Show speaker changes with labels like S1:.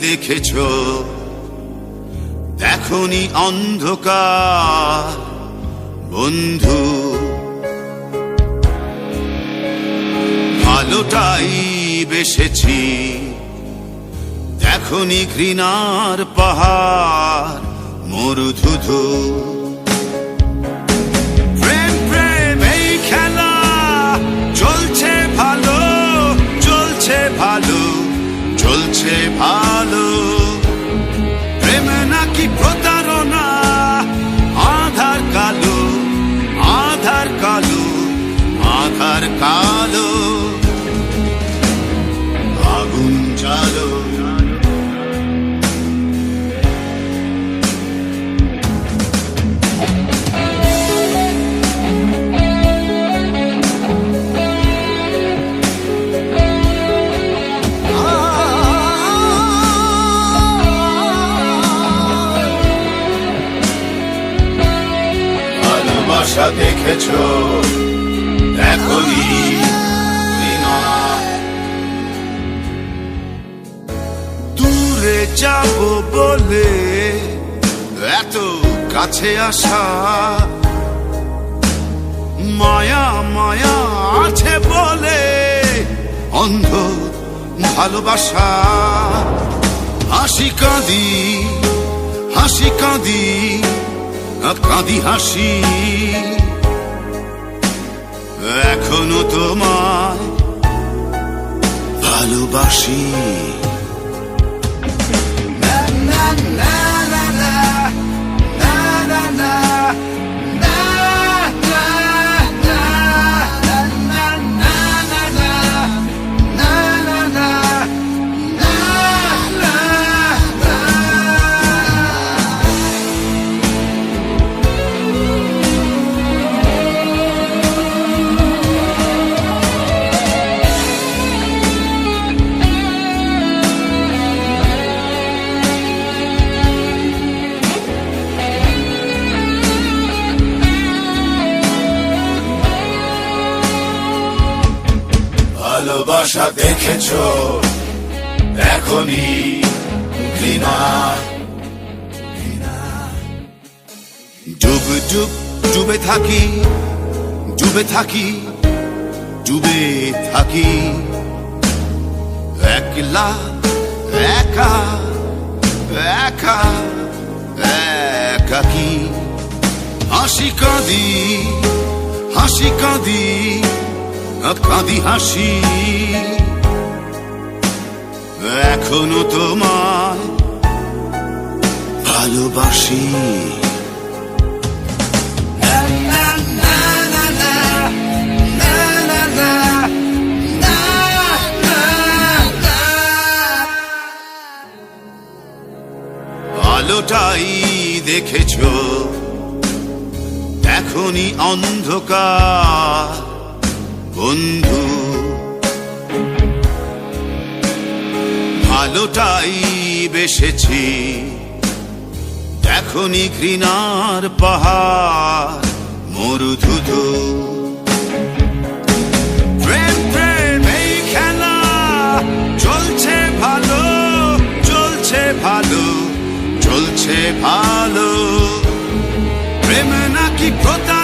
S1: দেখেছ? দেখনি অন্ধকার বন্ধু। ভালোটাই বেসেছি। দেখনি ঘৃণার পাহাড় মরুধুধু। ভালোবাসা দেখেছ? ঘৃণা। দূরে যাব বলে এত কাছে আসা। মায়া মায়া আছে বলে অন্ধ ভালোবাসা। হাসি কাঁদি হাসি কাঁদি কাঁদি হাসি। এখনও তোমায় ভালোবাসি। ভালোবাসা দেখেছ, এখনই ঘৃণা ডুব ডুব, ডুবে থাকি ডুবে থাকি ডুবে থাকি। একলা, একা একা একাকি হাসি কাঁদি হাসি কাঁদি। কাঁদি হাসি। এখনও তোমায় ভালোবাসি। আলোটাই দেখেছ এখনই অন্ধকার। বন্ধু। ভালোটাই বেসেছি। দেখনি ঘৃণার পাহাড়, মরুধুধু। প্রেম প্রেম, এই চলছে ভালো চলছে ভালো চলছে ভালো। প্রেম নাকি প্রতারণা?